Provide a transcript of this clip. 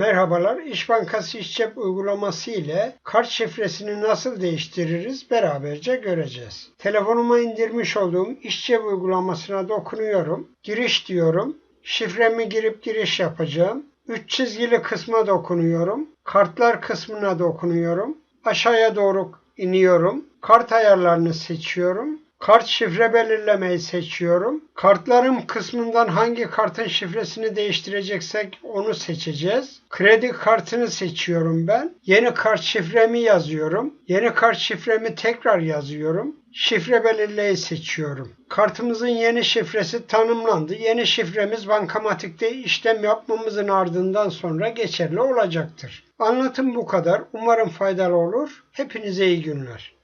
Merhabalar, İş Bankası İş Cep uygulaması ile kart şifresini nasıl değiştiririz beraberce göreceğiz. Telefonuma indirmiş olduğum İş Cep uygulamasına dokunuyorum. Giriş diyorum. Şifremi girip giriş yapacağım. Üç çizgili kısma dokunuyorum. Kartlar kısmına dokunuyorum. Aşağıya doğru iniyorum. Kart ayarlarını seçiyorum. Kart şifre belirlemeyi seçiyorum. Kartlarım kısmından hangi kartın şifresini değiştireceksek onu seçeceğiz. Kredi kartını seçiyorum ben. Yeni kart şifremi yazıyorum. Yeni kart şifremi tekrar yazıyorum. Şifre belirleyi seçiyorum. Kartımızın yeni şifresi tanımlandı. Yeni şifremiz bankamatikte işlem yapmamızın ardından sonra geçerli olacaktır. Anlatım bu kadar. Umarım faydalı olur. Hepinize iyi günler.